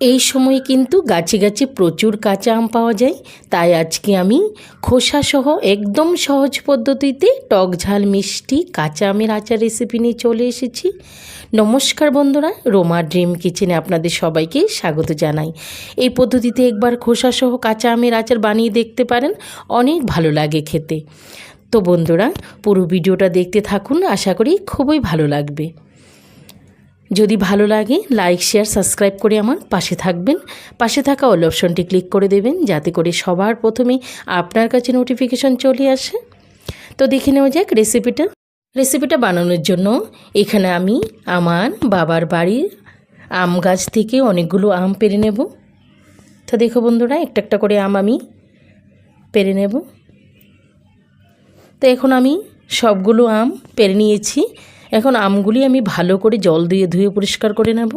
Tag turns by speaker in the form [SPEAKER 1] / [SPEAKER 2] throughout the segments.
[SPEAKER 1] এই সময় কিন্তু গাছে গাছে প্রচুর কাঁচা আম পাওয়া যায়। তাই আজকে আমি খোসাসহ একদম সহজ পদ্ধতিতে টক ঝাল মিষ্টি কাঁচা আমের আচার রেসিপি নিয়ে চলে এসেছি। নমস্কার বন্ধুরা, রোমা ড্রিম কিচেনে আপনাদের সবাইকে স্বাগত জানাই। এই পদ্ধতিতে একবার খোসাসহ কাঁচা আমের আচার বানিয়ে দেখতে পারেন, অনেক ভালো লাগে খেতে। তো বন্ধুরা, পুরো ভিডিওটা দেখতে থাকুন, আশা করি খুবই ভালো লাগবে। যদি ভালো লাগে লাইক শেয়ার সাবস্ক্রাইব করে আমার পাশে থাকবেন। পাশে থাকা অল অপশনটি ক্লিক করে দেবেন, যাতে করে সবার প্রথমে আপনার কাছে নোটিফিকেশন চলে আসে। তো দেখে নেওয়া যাক রেসিপিটা রেসিপিটা বানানোর জন্য এখানে আমি আমার বাবার বাড়ির আম গাছ থেকে অনেকগুলো আম পেরে নেব। তো দেখো বন্ধুরা, একটা একটা করে আম আমি পেরে নেব। তো এখন আমি সবগুলো আম পেরে নিয়েছি। এখন আমগুলি আমি ভালো করে জল দিয়ে ধুয়ে পরিষ্কার করে নেব।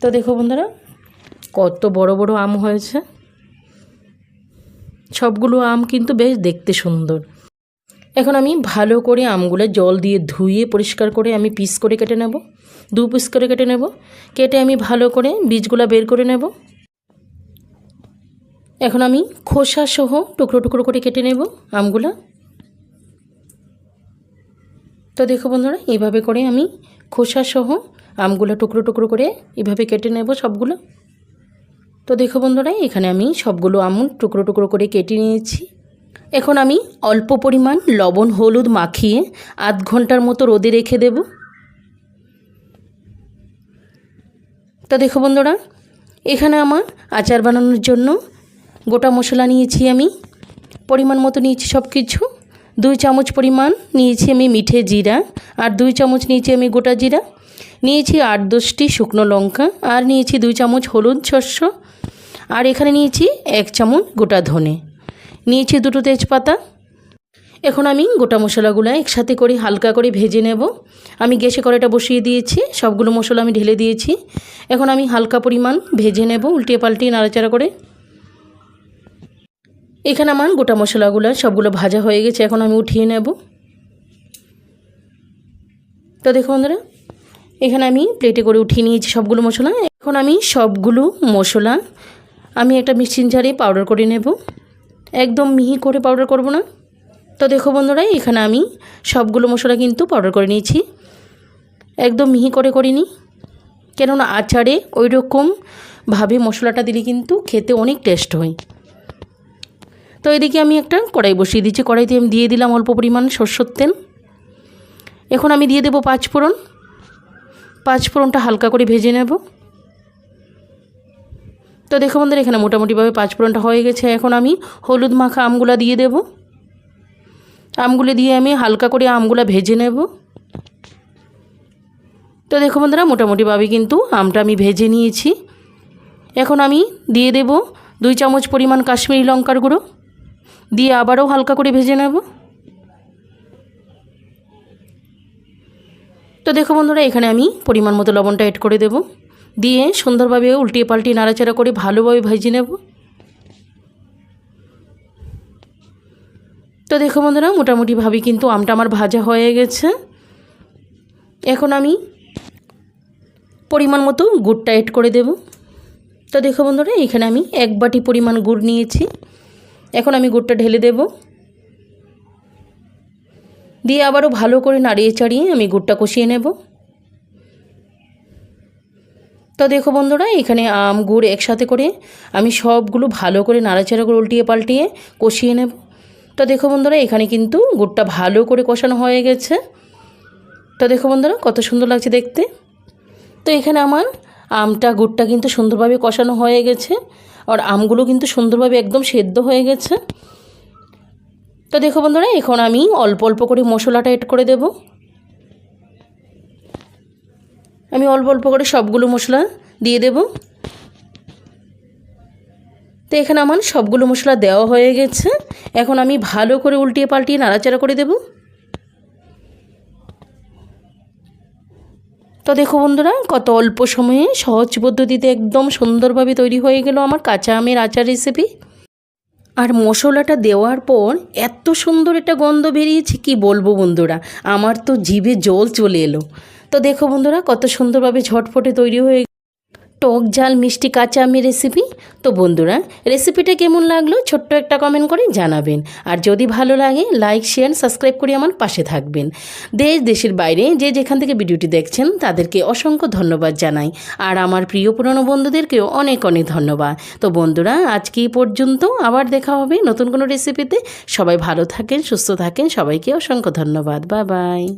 [SPEAKER 1] তো দেখো বন্ধুরা, কত বড় বড় আম হয়েছে। সবগুলো আম কিন্তু বেশ দেখতে সুন্দর। এখন আমি ভালো করে আমগুলো জল দিয়ে ধুয়ে পরিষ্কার করে আমি পিস করে কেটে নেব। দু পিস করে কেটে নেব। কেটে আমি ভালো করে বীজগুলো বের করে নেব। এখন আমি খোসা সহ টুকরো টুকরো করে কেটে নেব আমগুলো। তো দেখো বন্ধুরা, এইভাবে করে আমি খোসা সহ আমগুলো টুকরো টুকরো করে এভাবে কেটে নেব সবগুলো। তো দেখো বন্ধুরা, এখানে আমি সবগুলো আম টুকরো টুকরো করে কেটে নিয়েছি। এখন আমি অল্প পরিমাণ লবণ, হলুদ মাখিয়ে আধ ঘণ্টার মতো রোদে রেখে দেব। তো দেখো বন্ধুরা, এখানে আমার আচার বানানোর জন্য গোটা মশলা নিয়েছি আমি, পরিমাণ মতো নিয়েছি সব কিছু দুই চামচ পরিমাণ নিয়েছি আমি মিঠে জিরা আর দুই চামচ নিয়েছি আমি গোটা জিরা। নিয়েছি আট দশটি শুকনো লঙ্কা আর নিয়েছি দুই চামচ হলুদ শস্য আর এখানে নিয়েছি এক চামচ গোটা ধনে। নিয়েছি দুটো তেজপাতা। এখন আমি গোটা মশলাগুলো একসাথে করে হালকা করে ভেজে নেব। আমি গ্যাসে কড়াইটা বসিয়ে দিয়েছি, সবগুলো মশলা আমি ঢেলে দিয়েছি। এখন আমি হালকা পরিমাণ ভেজে নেব উল্টিয়ে পাল্টিয়ে নাড়াচাড়া করে। এখানে আমার গোটা মশলাগুলো, সবগুলো ভাজা হয়ে গেছে, এখন আমি উঠিয়ে নেব। তো দেখো বন্ধুরা, এখানে আমি প্লেটে করে উঠিয়ে নিয়েছি সবগুলো মশলা। এখন আমি সবগুলো মশলা আমি একটা মিক্সিং জারে পাউডার করে নেব। একদম মিহি করে পাউডার করব না। তো দেখো বন্ধুরা, এখানে আমি সবগুলো মশলা কিন্তু পাউডার করে নিয়েছি। একদম মিহি করে করিনি। কেননা আচারে ওই রকমভাবে মশলাটা দিলে কিন্তু খেতে অনেক টেস্ট হয়। তো এদিকে আমি একটা কড়াই বসিয়ে দিচ্ছি। কড়াইতে আমি দিয়ে দিলাম অল্প পরিমাণ সর্ষের তেল। এখন আমি দিয়ে দেবো পাঁচ ফোড়ন। পাঁচ ফোড়নটা হালকা করে ভেজে নেব। তো দেখো বন্ধুরা, এখানে মোটামুটিভাবে পাঁচ ফোড়নটা হয়ে গেছে। এখন আমি হলুদ মাখা আমগুলা দিয়ে দেব। আমগুলো দিয়ে আমি হালকা করে আমগুলা ভেজে নেব। তো দেখো বন্ধুরা, মোটামুটিভাবে কিন্তু আমটা আমি ভেজে নিয়েছি। এখন আমি দিয়ে দেব দুই চামচ পরিমাণ কাশ্মীরি লঙ্কার গুঁড়ো। দিয়ে আবারও হালকা করে ভেজে নেব। তো দেখো বন্ধুরা, এখানে আমি পরিমাণ মতো লবণটা অ্যাড করে দেব। দিয়ে সুন্দরভাবে উল্টিয়ে পাল্টিয়ে নাড়াচাড়া করে ভালোভাবে ভেজে নেব। তো দেখো বন্ধুরা, মোটামুটিভাবে কিন্তু আমটা আমার ভাজা হয়ে গেছে। এখন আমি পরিমাণ মতো গুড়টা অ্যাড করে দেব। তো দেখো বন্ধুরা, এখানে আমি এক বাটি পরিমাণ গুড় নিয়েছি। এখন আমি গুড়টা ঢেলে দেব। দিয়ে আবারও ভালো করে নাড়িয়ে চাড়িয়ে আমি গুড়টা কষিয়ে নেব। তো দেখো বন্ধুরা, এখানে আম, গুড় একসাথে করে আমি সবগুলো ভালো করে নাড়াচাড়া করে উল্টিয়ে পাল্টিয়ে কষিয়ে নেব। তো দেখো বন্ধুরা, এখানে কিন্তু গুড়টা ভালো করে কষানো হয়ে গেছে। তো দেখো বন্ধুরা, কত সুন্দর লাগছে দেখতে। তো এখানে আমার আমটা, গুড়টা কিন্তু সুন্দরভাবে কষানো হয়ে গেছে। আর আমগুলো কিন্তু সুন্দরভাবে একদম সেদ্ধ হয়ে গেছে। তো দেখো বন্ধুরা, এখন আমি অল্প অল্প করে মশলাটা এড করে দেব। আমি অল্প অল্প করে সবগুলো মশলা দিয়ে দেব। তো এখানে আমার সবগুলো মশলা দেওয়া হয়ে গেছে। এখন আমি ভালো করে উল্টিয়ে পাল্টিয়ে নাড়াচাড়া করে দেব। তো দেখো বন্ধুরা, কত অল্প সময়ে সহজ পদ্ধতিতে একদম সুন্দরভাবে তৈরি হয়ে গেল আমার কাঁচা আমের আচার রেসিপি আর মশলাটা দেওয়ার পর এত সুন্দর একটা গন্ধ বেরিয়েছে, কি বলব বন্ধুরা, আমার তো জিভে জল চলে এলো। তো দেখো বন্ধুরা, কত সুন্দরভাবে ঝটফটে তৈরি হয়ে টক ঝাল, মিষ্টি কাঁচা আমের রেসিপি তো বন্ধুরা রেসিপিটা কেমন লাগল? ছোট্ট একটা কমেন্ট করে জানাবেন। আর যদি ভালো লাগে লাইক শেয়ার সাবস্ক্রাইব করে আমার পাশে থাকবেন। দেশ, দেশের বাইরে যে যেখান থেকে ভিডিওটি দেখছেন, তাদেরকে অসংখ্য ধন্যবাদ জানাই। আর আমার প্রিয় পুরনো বন্ধুদেরকেও অনেক অনেক ধন্যবাদ। তো বন্ধুরা, আজকে পর্যন্ত আবার দেখা হবে নতুন কোনো রেসিপিতে সবাই ভালো থাকেন, সুস্থ থাকেন, সবাইকে অসংখ্য ধন্যবাদ। Bye bye